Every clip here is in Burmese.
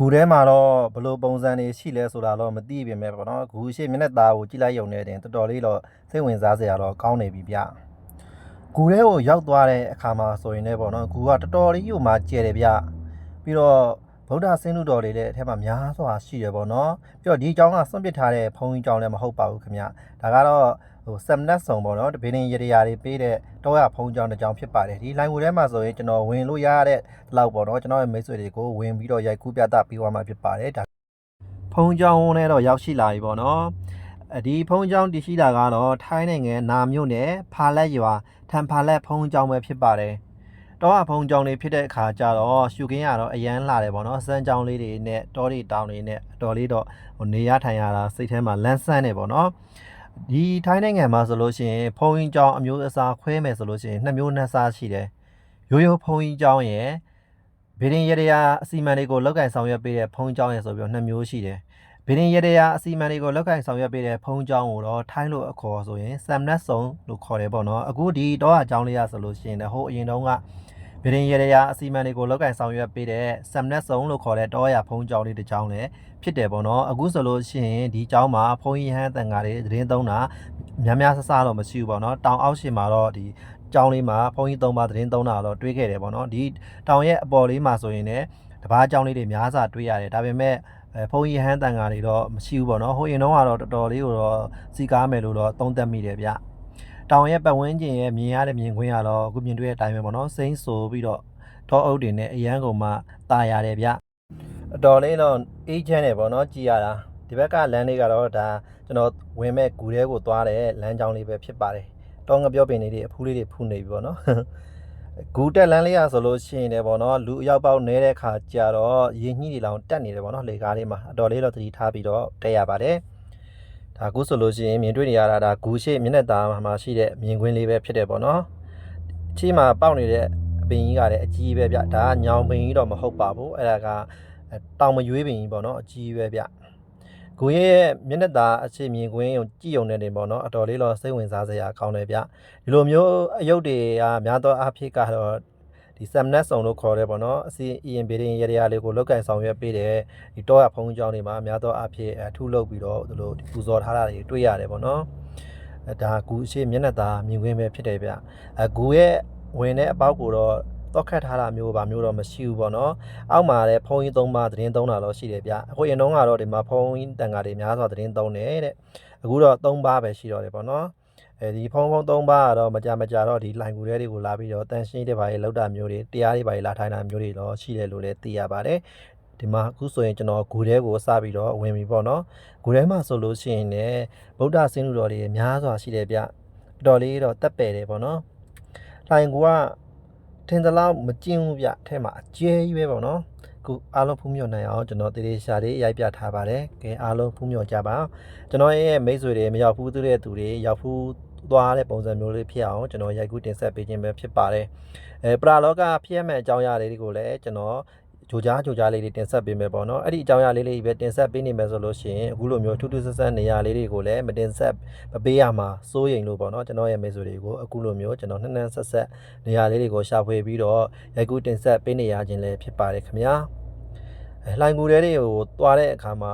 ဂူထဲမှာတော့ဘယ်လိုပုံစံတွေရှိလဲဆိုတာတော့မသိပြင်မဲ့ပေါ့နော်ဂူရှိမျက်နှာသားကိုကြည့်လိုက်ရုံနဲ့တင်တော်တော်လေးတော့စိတ်ဝင်စားစရာတော့ကောင်းနေပြီဗျဂူထဲကိုရောက်သွားတဲ့အခါမှာဆိုရင်လည်းပေါ့နော်ဂူကတော်တော်လေးကိုမှကျယ်တယ်ဗျပြီးတော့ဗုဒ္ဓဆင်းလူတော်တွေလည်းအထက်မှာများစွာရှိတယ်ပေါ့နော်ပြီးတော့ဒီကျောင်းကစွန့်ပစ်ထားတဲ့ဘုံကြီးကျောင်းလည်းမဟုတ်ပါဘူးခင်ဗျဒါကတော့ ဟိုဆမ်နက်ဆောင်ပေါ့နော်တပင်းရင်ရရရာတွေပေးတဲ့တောရဖုံးကျောင်းတစ်ကျောင်းဖြစ်ပါတယ်ဒီလိုင်းဂူထဲမှာဆိုရင်ကျွန်တော်ဝင်လို့ရတဲ့လောက်ပေါ့နော်ကျွန်တော်ရဲ့မိတ်ဆွေတွေကိုဝင်ပြီးတော့ရိုက်ကူးပြသပေးသွားမှာဖြစ်ပါတယ်ဒါဖုံးချောင်းနဲ့တော့ရောက်ရှိလာပြီပေါ့နော်အဒီဖုံးချောင်းတရှိတာကတော့ထိုင်းနိုင်ငံနာမြို့နယ်ဖာလက်ရွာထန်ဖာလက်ဖုံးချောင်းပဲဖြစ်ပါတယ်တော့အဖုံးချောင်းလေးဖြစ်တဲ့အခါကျတော့ရှုခင်းရတော့အရန်လာတယ်ပေါ့နော်စမ်းချောင်းလေးတွေနဲ့တောတွေတောင်တွေနဲ့အတော်လေးတော့ဟိုနေရထိုင်ရတာစိတ်ထဲမှာလန်းဆန်းနေပေါ့နော် ဒီထိုင်းနိုင်ငံမှာဆိုလို့ရှိရင်ဖုံးကြီးချောင်းအမျိုးအစားခွဲမယ်ဆိုလို့ရှိရင်နှစ်မျိုးနှစ်စားရှိတယ်ရိုးရိုးဖုံးကြီးချောင်းရယ်ဗီဒင်ရရယာအစီအမံတွေကိုလောက်ကင်ဆောင်ရွက်ပေးတဲ့ဖုံးချောင်းရယ်ဆိုပြီးတော့နှစ်မျိုးရှိတယ်ဗီဒင်ရတရာအစီအမံတွေကိုလောက်ကင်ဆောင်ရွက်ပေးတဲ့ဖုံးကျောင်းကိုတော့ထိုင်းလို့အခေါ်ဆိုရင်ဆမ်နက်ဆုံလို့ခေါ်တယ်ပေါ့နော်အခုဒီတော့အကြောင်းလေးရဆိုလို့ရှိရင်လည်းဟိုအရင်တုန်းက ဗီဒင်ရတရာအစီအမံတွေကိုလောက်ကင်ဆောင်ရွက်ပေးတဲ့ဆမ်နက်ဆုံလို့ခေါ်တဲ့တော့ရဖုံးကျောင်းလေးတစ်ကျောင်းလည်းဖြစ်တယ်ပေါ့နော်အခုဆိုလို့ရှိရင်ဒီကျောင်းမှာဖုံးရဟန်းတန်ဃာတွေသတင်းသုံးတာများများဆဆတော့မရှိဘူးပေါ့နော်တောင်အောက်ရှင်မှာတော့ဒီကျောင်းလေးမှာဖုံးကြီးသုံးပါသတင်းသုံးတာတော့တွေးခဲ့တယ်ပေါ့နော်ဒီတောင်ရဲ့အပေါ်လေးမှာဆိုရင်လည်းတပားကျောင်းလေးတွေများစွာတွေးရတယ်ဒါပေမဲ့အဲဖုန်းကြီးဟန်းတန်ဃာတွေတော့မရှိဘူးပေါ့နော်ဟိုရင်တော့ကတော့တော်တော်လေးကိုတော့စီကားမယ်လို့တော့သုံးသပ်မိတယ်ဗျ တောင်ရဲ့ပတ်ဝန်းကျင်ရဲ့မြင်ရတဲ့မြင်ကွင်းကတော့အခုမြင်တွေ့တဲ့အတိုင်းပဲပေါ့နော်စိမ့်ဆိုပြီးတော့တောအုပ်တွေနဲ့အရန်ကုန်မှตายရတယ်ဗျအတော်လေးတော့အေးချမ်းတယ်ပေါ့နော်ကြည်ရတာဒီဘက်ကလမ်းလေးကတော့ဒါကျွန်တော်ဝင်မဲ့ဂူထဲကိုသွားတဲ့လမ်းကြောင်းလေးပဲဖြစ်ပါတယ်တောငပြောပင်လေးတွေအဖူးလေးတွေဖူးနေပြီပေါ့နော် ဂူတက်လန်းလေးရဆိုလို့ရှိရင်လည်းပေါ့နော်လူအယောက်ပေါက်နေတဲ့ခါကျတော့ရင်ညှိတွေလောင်တက်နေတယ်ပေါ့နော်လေကားလေးမှာအတော်လေးတော့သတိထားပြီးတော့တက်ရပါတယ် ဒါအခုဆိုလို့ရှိရင်မြင်တွေ့နေရတာဒါဂူရှိမျက်နှာသားမှာရှိတဲ့မြင်ကွင်းလေးပဲဖြစ်တယ်ပေါ့နော်အချီမှာပေါက်နေတဲ့အပင်ကြီးကလည်းအကြီးပဲဗျဒါကညောင်ပင်ကြီးတော့မဟုတ်ပါဘူးအဲ့ဒါကတောင်မရွေးပင်ကြီးပေါ့နော်အကြီးပဲဗျဂူရဲ့မျက်နှာသားအခြေမြင်ကွင်းကိုကြည့်ုံနေတယ်ပေါ့နော်အတော်လေးတော့စိတ်ဝင်စားစရာကောင်းတယ်ဗျဒီလိုမျိုးအယုတ်တွေကများသောအားဖြင့်ကတော့ ဒီ subnet ဆောင်လို့ခေါ်တယ်ပေါ့နော်အစီ EM building ရရလေးကိုလောက်ကင်ဆောင်ရွက်ပေးတယ်ဒီတော့ရဖုန်းကြောင်းတွေမှာများသောအားဖြင့်အထူးလုပ်ပြီးတော့ဒီလိုပူဇော်ထားတာတွေတွေ့ရတယ်ပေါ့နော်အဲဒါကူအရှိမျက်နှာသားမြင်ကွင်းပဲဖြစ်တယ်ဗျအကူရဲ့ဝင်တဲ့အပေါက်ကိုတော့တော့ခတ်ထားတာမျိုးပါမျိုးတော့မရှိဘူးပေါ့နော်အောက်မှာလည်းဖုန်းကြီးသုံးပါသတင်းသုံးတာတော့ရှိတယ်ဗျအခုရင်တော့ကတော့ဒီမှာဖုန်းကြီးတန်ကားတွေများစွာသတင်းသုံးတယ်တဲ့အခုတော့၃ပါးပဲရှိတော့တယ်ပေါ့နော် အဲဒီဖုံဖုံသုံးပါးကတော့မကြမကြတော့ဒီလိုင်ကူတဲတွေကိုလာပြီးတော့တန်ရှင်းတဲ့ဘာတွေလောက်တာမျိုးတွေတရားတွေဘာတွေလာထိုင်တာမျိုးတွေတော့ရှိတယ်လို့လည်းသိရပါတယ်ဒီမှာအခုဆိုရင်ကျွန်တော်ဂူထဲကိုစပြီးတော့ဝင်ပြီပေါ့နော်ဂူထဲမှာဆိုလို့ရှိရင်လည်းဗုဒ္ဓဆင်းလူတော်တွေအများစွာရှိတယ်ဗျတော်တော်လေးတော့တက်ပယ်တယ်ပေါ့နော်လိုင်ကူကထင်သလောက်မကျင်းဘူးဗျအဲမှာအကျဲကြီးပဲပေါ့နော်ခုအားလုံးဖူးမြော်နိုင်အောင်ကျွန်တော်တေးသေးရှာလေးရိုက်ပြထားပါတယ်ကဲအားလုံးဖူးမြော်ကြပါကျွန်တော်ရဲ့မိတ်ဆွေတွေမရောက်ဘူးသူတဲ့သူတွေရောက်ဘူး သွားတဲ့ပုံစံမျိုးလေးဖြစ်အောင်ကျွန်တော်ရိုက်ကူးတင်ဆက်ပေးခြင်းပဲဖြစ်ပါတယ်။အဲပရာလောကဖြစ်ရမယ့်အကြောင်းအရာလေးတွေကိုလည်းကျွန်တော်ဂျိုကြားဂျိုကြားလေးတွေတင်ဆက်ပေးမယ်ပေါ့နော်။အဲ့ဒီအကြောင်းအရာလေးလေးပဲတင်ဆက်ပေးနေမယ်ဆိုလို့ရှိရင်အခုလိုမျိုးထူးထူးဆန်းဆန်းနေရာလေးတွေကိုလည်းမတင်ဆက်မပေးရမှာစိုးရိမ်လို့ပေါ့နော်ကျွန်တော်ရဲ့မိတ်ဆွေတွေကိုအခုလိုမျိုးကျွန်တော်နှမ်းနှမ်းဆက်ဆက်နေရာလေးတွေကိုရှာဖွေပြီးတော့ရိုက်ကူးတင်ဆက်ပေးနေရခြင်းလည်းဖြစ်ပါတယ်ခင်ဗျာ။အဲလှိုင်ကူတဲတွေကိုသွားတဲ့အခါမှာ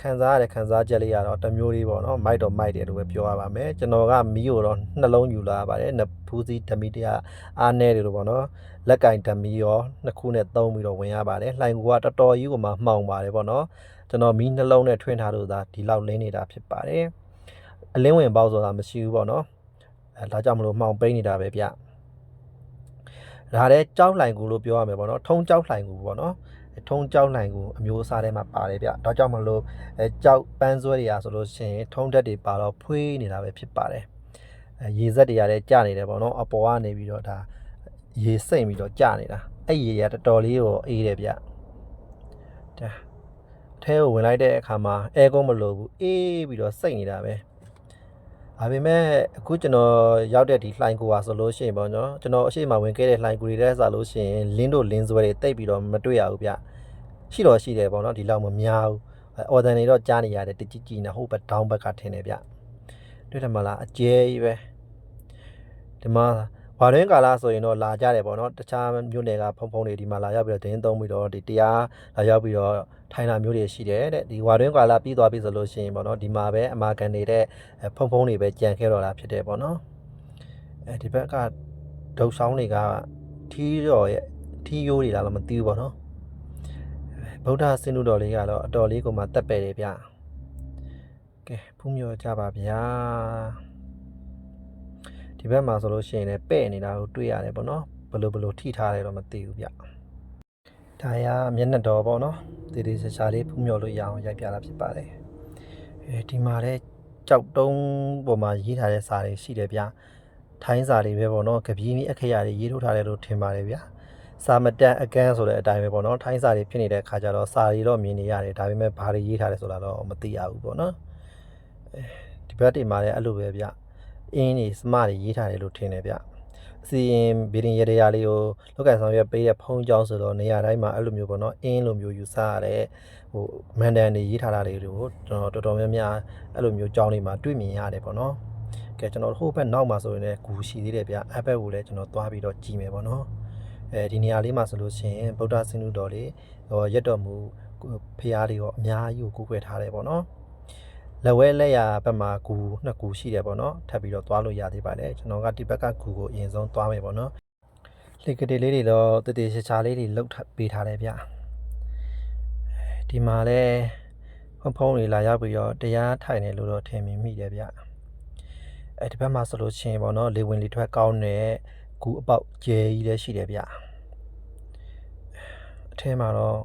ခံစားရတဲ့ခံစားချက်လေးကတော့တစ်မျိုးလေးပေါ့နော်မိုက်တော့မိုက်တယ်လို့ပဲပြောရပါမယ်ကျွန်တော်ကမီးကိုတော့နှလုံးယူလာပါတယ်နဖူးစီဓမီတရားအားနေတယ်လို့ပေါ့နော်လက်ကင်ဓမီရောနှစ်ခုနဲ့သုံးပြီးတော့ဝင်ရပါတယ်လှိုင်ကူကတော်တော်ကြီးကိုမှမှောင်ပါတယ်ပေါ့နော်ကျွန်တော်မီးနှလုံးနဲ့ထွင်းထားလို့သာဒီလောက်လင်းနေတာဖြစ်ပါတယ်အလင်းဝင်ပေါက်ဆိုတာမရှိဘူးပေါ့နော်အဲဒါကြောင့်မလို့မှောင်ပိန်းနေတာပဲဗျဒါလည်းကြောက်လှိုင်ကူလို့ပြောရမယ်ပေါ့နော်ထုံကြောက်လှိုင်ကူပေါ့နော် ထုံးကြောက်နိုင်ကိုအမျိုးအစားထဲမှာပါတယ်ဗျ။ဒါကြောင့်မလို့အဲကြောက်ပန်းစွဲတွေရာဆိုလို့ရှိရင်ထုံးတက်တွေပါတော့ဖွေးနေတာပဲဖြစ်ပါတယ်။အဲရေစက်တွေကလည်းကျနေတယ်ပေါ့နော်။အပေါ်ကနေပြီးတော့ဒါရေစိမ့်ပြီးတော့ကျနေတာ။အဲ့ရေရတော်တော်လေးကိုအေးတယ်ဗျ။ဒါအထဲကိုဝင်လိုက်တဲ့အခါမှာအဲကုန်းမလို့ဘူးအေးပြီးတော့စိတ်နေတာပဲ။ ဒါပေမဲ့အခုကျွန်တော်ရောက်တဲ့ဒီလှိုင်ကူပါဆိုလို့ရှိရင်ပေါ့နော်ကျွန်တော်အရှိမဝင်ခဲ့တဲ့လှိုင်ကူတွေထဲဆိုလို့ရှိရင်လင်းတို့လင်းစွဲတွေတိတ်ပြီးတော့မတွေ့ရဘူးဗျရှိတော့ရှိတယ်ပေါ့နော်ဒီလောက်မများဘူးအော်ဒန်တွေတော့ကြားနေရတယ်တကြည်ကြည်နေဟိုဘက်ဒေါင်းဘက်ကထင်တယ်ဗျတွေ့တယ်မလားအကျဲကြီးပဲဒီမှာ ဝါတွင်းကာလဆိုရင်တော့လာကြတယ်ပေါ့နော်တခြားမြို့နယ်ကဖုံဖုံတွေဒီမှာလာရောက်ပြီးတော့တင်းသုံးပြီးတော့ဒီတရားလာရောက်ပြီးတော့ထိုင်တာမျိုးတွေရှိတယ်တဲ့ဒီဝါတွင်းကာလပြီးသွားပြီဆိုလို့ရှိရင်ပေါ့နော်ဒီမှာပဲအမာကန်နေတဲ့ဖုံဖုံတွေပဲကြံခဲ့တော့တာဖြစ်တယ်ပေါ့နော်အဲဒီဘက်ကဒုတ်ဆောင်တွေကထီးရော်ရဲ့ထီးရိုးတွေလားတော့မသိဘူးပေါ့နော်ဗုဒ္ဓဆင်းနုတော်လေးကတော့အတော်လေးကိုမှတက်ပယ်တယ်ဗျကဲဖူးမြော်ကြပါဗျာ ဒီဘက်မှာဆိုလို့ရှိရင်လည်းပဲ့နေတာကိုတွေ့ရတယ်ပေါ့နော်ဘလို့ဘလို့ထိထားတယ်တော့မသိဘူးဗျဒါရမျက်နှာတော်ပေါ့နော်တည်တည်ချာချာလေးဖူးမြော်လို့ရအောင်ရိုက်ပြတာဖြစ်ပါတယ်အဲဒီမှာလည်းကြောက်တုံးပေါ်မှာရေးထားတဲ့စာတွေရှိတယ်ဗျထိုင်းစာတွေပဲပေါ့နော်ကပီးနီးအခရာတွေရေးထုတ်ထားတယ်လို့ထင်ပါတယ်ဗျစာမတက်အကန်းဆိုတဲ့အတိုင်းပဲပေါ့နော်ထိုင်းစာတွေဖြစ်နေတဲ့ခါကျတော့စာတွေတော့မြင်နေရတယ်ဒါပေမဲ့ဘာတွေရေးထားတယ်ဆိုတာတော့မသိရဘူးပေါ့နော်အဲဒီဘက်တွေမှာလည်းအဲ့လိုပဲဗျ အင်းတွေစမတွေရေးထားတယ်လို့ထင်တယ်ဗျအစီရင်ဘီရင်ရရလေးကိုလောက်ကင်ဆောင်ရွက်ပေးတဲ့ဖုံးကြောင်းဆိုတော့နေရာတိုင်းမှာအဲ့လိုမျိုးပေါ့နော်အင်းလိုမျိုးယူဆရတဲ့ဟိုမန်ဒန်တွေရေးထားတာတွေကိုကျွန်တော်တော်တော်များများအဲ့လိုမျိုးကြောင်းတွေမှာတွေ့မြင်ရတယ်ပေါ့နော်ကဲကျွန်တော်ဟိုဘက်နောက်မှာဆိုရင်လည်းဂူရှိသေးတယ်ဗျအဲ့ဘက်ကိုလည်းကျွန်တော်သွားပြီးတော့ကြည့်မယ်ပေါ့နော်အဲဒီနေရာလေးမှာဆိုလို့ရှိရင်ဗုဒ္ဓဆင်းနုတော်လေးဟောရက်တော်မူဖရားလေးရောအများကြီးကိုကူးခွဲထားတယ်ပေါ့နော် လက်ဝဲလက်ရဘက်မှာကူနှစ်ကူရှိတယ်ပေါ့နော်ထပ်ပြီးတော့သွားလို့ရသေးပါတယ်ကျွန်တော်ကဒီဘက်ကကူကိုအရင်ဆုံးသွားမယ်ပေါ့နော်လက်ကလေးလေးတွေတော့တည်တည်ချာချာလေးတွေလှုပ်ပေးထားတယ်ဗျဒီမှာလဲဖုန်းဖုန်းတွေလာရောက်ပြီးတော့တရားထိုင်တယ်လို့တော့ထင်မိမိတယ်ဗျအဲဒီဘက်မှာဆိုလို့ချင်းပေါ့နော်လေဝင်လေထွက်ကောင်းတဲ့ကူအပေါက်ကျဲကြီးလည်းရှိတယ်ဗျအထဲမှာတော့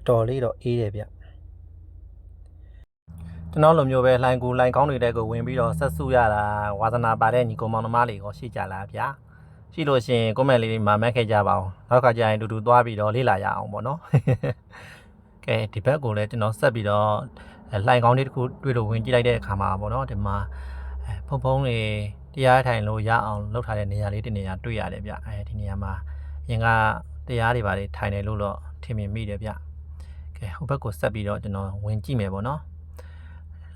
အတော်လေးတော့အေးတယ်ဗျ ကျွန်တော်လိုမျိုးပဲလှိုင်ကူလှိုင်ကောင်းနေတဲ့ကိုဝင်ပြီးတော့ဆက်စုရတာဝါသနာပါတဲ့ညီကောင်မောင်နှမလေးကိုရှိကြလားဗျာရှိလို့ရှိရင်ကွန်မန့်လေးမာမက်ခဲ့ကြပါအောင်နောက်ခါကျရင်တူတူသွားပြီးတော့လေ့လာရအောင်ပေါ့နော်ကဲဒီဘက်ကိုလည်းကျွန်တော်ဆက်ပြီးတော့လှိုင်ကောင်းလေးတစ်ခုတွေ့လို့ဝင်ကြည့်လိုက်တဲ့အခါမှာပေါ့နော်ဒီမှာဖုံဖုံတွေတရားထိုင်လို့ရအောင်လုပ်ထားတဲ့နေရာလေးတစ်နေရာတွေ့ရတယ်ဗျအဲဒီနေရာမှာရင်ကတရားတွေပါတွေထိုင်တယ်လို့တော့ထင်မြင်မိတယ်ဗျကဲဟိုဘက်ကိုဆက်ပြီးတော့ကျွန်တော်ဝင်ကြည့်မယ်ပေါ့နော်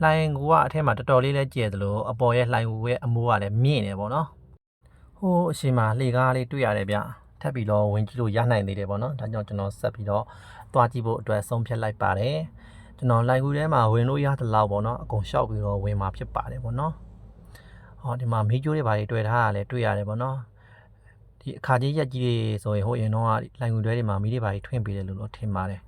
လှိုင်ကူကအထက်မှာတော်တော်လေးလဲကျဲသလိုအပေါ်ရဲ့လှိုင်ကူရဲ့အမိုးကလည်းမြင့်နေပေါ့နော်ဟိုးအရှိမှာလှေကားလေးတွေ့ရတယ်ဗျထပ်ပြီးတော့ဝင်ကြည့်လို့ရနိုင်သေးတယ်ပေါ့နော်ဒါကြောင့်ကျွန်တော်ဆက်ပြီးတော့သွားကြည့်ဖို့အတွက်ဆုံးဖြတ်လိုက်ပါတယ်ကျွန်တော်လှိုင်ကူထဲမှာဝင်လို့ရသလောက်ပေါ့နော်အကုန်ရှောက်ပြီးတော့ဝင်มาဖြစ်ပါတယ်ပေါ့နော်ဟောဒီမှာမီးကျိုးတွေဘာတွေတွေ့ထားတာလည်းတွေ့ရတယ်ပေါ့နော်ဒီအခါကြီးရက်ကြီးတွေဆိုရင်ဟိုရင်တော့လှိုင်ကူတွေထဲမှာမီးတွေဘာတွေထွင်ပေးတယ်လို့တော့ထင်ပါတယ်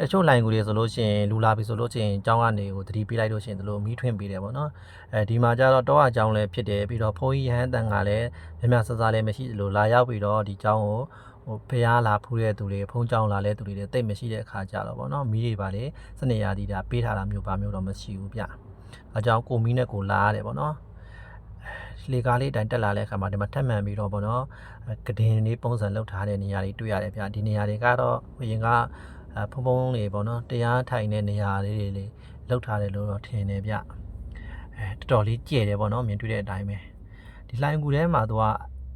တချို့ line ကူတွေဆိုလို့ရှိရင်လူလာပြီဆိုလို့ရှိရင်အကြောင်းကနေကိုသတိပေးလိုက်လို့ရှိရင်ဒီလိုမီးထွင်းပေးတယ်ပေါ့နော်အဲဒီမှာကျတော့တောအကြောင်းလည်းဖြစ်တယ်ပြီးတော့ဘုန်းကြီးရဟန်းတန်ကလည်းမြတ်မြတ်ဆဆလည်းမရှိသလိုလာရောက်ပြီးတော့ဒီအကြောင်းကိုဟိုဖះလာဖူးတဲ့သူတွေဖုံးကြောင်းလာတဲ့သူတွေလည်းတိတ်မရှိတဲ့အခါကြတော့ပေါ့နော်မီးတွေပါလေစနေရာဒီတာပေးထားတာမျိုးပါမျိုးတော့မရှိဘူးဗျအကြောင်းကိုမီးနဲ့ကိုလာရတယ်ပေါ့နော်လေကားလေးအတိုင်းတက်လာတဲ့အခါမှာဒီမှာထပ်မှန်ပြီးတော့ပေါ့နော်ကဒင်းလေးပုံစံလောက်ထားတဲ့နေရာတွေတွေ့ရတယ်ဗျဒီနေရာတွေကတော့ဘရင်က အဲဖုံဖုံတွေပေါ့နော်တရားထိုင်တဲ့နေရာလေးတွေလေးလောက်ထားတယ်လို့တော့ထင်တယ်ဗျအဲတော်တော်လေးကြဲတယ်ပေါ့နော်မြင်တွေ့တဲ့အတိုင်းပဲဒီလှိုင်ကူထဲမှာသူက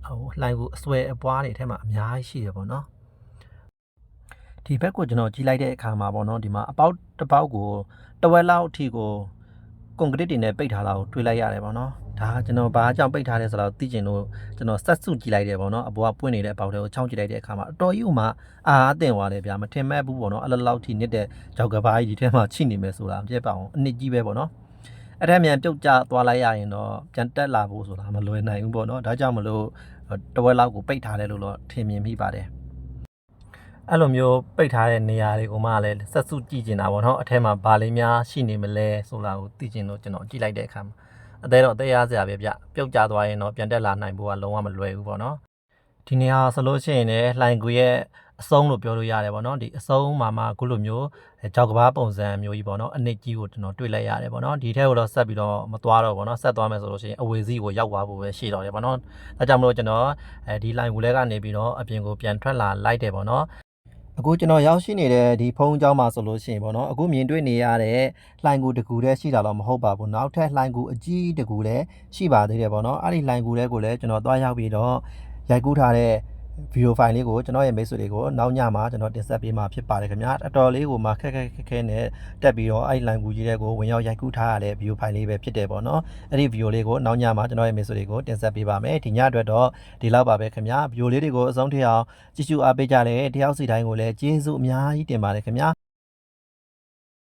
ဟိုလှိုင်ကူအစွဲအပွားတွေထဲမှာအများကြီးရှိတယ်ပေါ့နော်ဒီဘက်ကိုကျွန်တော်ကြည့်လိုက်တဲ့အခါမှာပေါ့နော်ဒီမှာအပေါက်တစ်ပေါက်ကိုတဝက်လောက်အထိကို ကွန်ကရစ်တွေနဲ့ပိတ်ထားတာကိုတွေ့လိုက်ရတယ်ပေါ့နော်ဒါကကျွန်တော်ဘာအကြောင်းပိတ်ထားလဲဆိုတော့သိကျင်လို့ကျွန်တော်ဆက်စုကြည့်လိုက်တယ်ပေါ့နော်အပေါ်ကပွင့်နေတဲ့အပေါက်တွေကိုချောင်းကြည့်လိုက်တဲ့အခါမှာအတော်ကြီးကမှအာအသင့်သွားတယ်ဗျာမထင်မဲ့ဘူးပေါ့နော်အဲ့လိုလောက်ထိနစ်တဲ့ကြောက်ကဘာကြီးဒီထဲမှာချိနေမယ်ဆိုတာမပြတ်ပါအောင်အနစ်ကြီးပဲပေါ့နော်အဲ့ဒါမြန်ပြုတ်ကျသွားလိုက်ရရင်တော့ပြန်တက်လာဖို့ဆိုတာမလွယ်နိုင်ဘူးပေါ့နော်ဒါကြောင့်မလို့တဝက်လောက်ကိုပိတ်ထားတယ်လို့တော့ထင်မြင်မိပါတယ် အဲ့လိုမျိုးပိတ်ထားတဲ့နေရာတွေကိုမှလည်းဆက်စုကြည့်ကျင်တာပေါ့နော်အထက်မှာဘာလေးများရှိနေမလဲဆိုတာကိုသိကျင်လို့ကျွန်တော်ကြည့်လိုက်တဲ့အခါမှာအသေးတော့တရားစရာပဲဗျပြုတ်ကျသွားရင်တော့ပြန်တက်လာနိုင်ဖို့ကလုံးဝမလွယ်ဘူးပေါ့နော်ဒီနေရာဆိုလို့ရှိရင်လည်းလှိုင်ကူရဲ့အဆုံးလို့ပြောလို့ရတယ်ပေါ့နော်ဒီအဆုံးမှာမှအခုလိုမျိုးကြောက်ကဘာပုံစံမျိုးကြီးပေါ့နော်အနစ်ကြီးကိုကျွန်တော်တွေ့လိုက်ရတယ်ပေါ့နော်ဒီထဲကိုတော့ဆက်ပြီးတော့မသွားတော့ပေါ့နော်ဆက်သွားမယ်ဆိုလို့ရှိရင်အဝေစီကိုရောက်သွားဖို့ပဲရှိတော့တယ်ပေါ့နော်ဒါကြောင့်မလို့ကျွန်တော်အဲဒီလှိုင်ကူလဲကနေပြီးတော့အပြင်ကိုပြန်ထွက်လာလိုက်တယ်ပေါ့နော် အခုကျွန်တော်ရောက်ရှိနေတဲ့ဒီဖုန်းเจ้าမှာဆိုလို့ရှိရင်ပေါ့နော်အခုမြင်တွေ့နေရတဲ့လှိုင်ကူတကူတည်းရှိတာတော့မဟုတ်ပါဘူးနောက်ထပ်လှိုင်ကူအကြီးတကူလည်းရှိပါသေးတယ်ပေါ့နော်အဲ့ဒီလှိုင်ကူလေးကိုလည်းကျွန်တော်သွားရောက်ပြီးတော့ရိုက်ကူးထားတဲ့ ဗီဒီယိုဖိုင်လေးကိုကျွန်တော်ရဲ့မိတ်ဆွေတွေကိုနောက်ညမှာကျွန်တော်တင်ဆက်ပေးမှာဖြစ်ပါတယ်ခင်ဗျာအတော်လေးကိုမှခက်ခက်ခက်ခဲနဲ့တက်ပြီးတော့အဲ့ line ကူကြီးတဲ့ကိုဝင်ရောက်ရိုက်ကူးထားရတဲ့ဗီဒီယိုဖိုင်လေးပဲဖြစ်တယ်ပေါ့နော်အဲ့ဒီဗီဒီယိုလေးကိုနောက်ညမှာကျွန်တော်ရဲ့မိတ်ဆွေတွေကိုတင်ဆက်ပေးပါမယ်ဒီညအတွက်တော့ဒီလောက်ပါပဲခင်ဗျာဗီဒီယိုလေးတွေကိုအဆုံးထိအောင်ကြည့်ရှုအားပေးကြတဲ့တယောက်စီတိုင်းကိုလည်းကျေးဇူးအများကြီးတင်ပါတယ်ခင်ဗျာ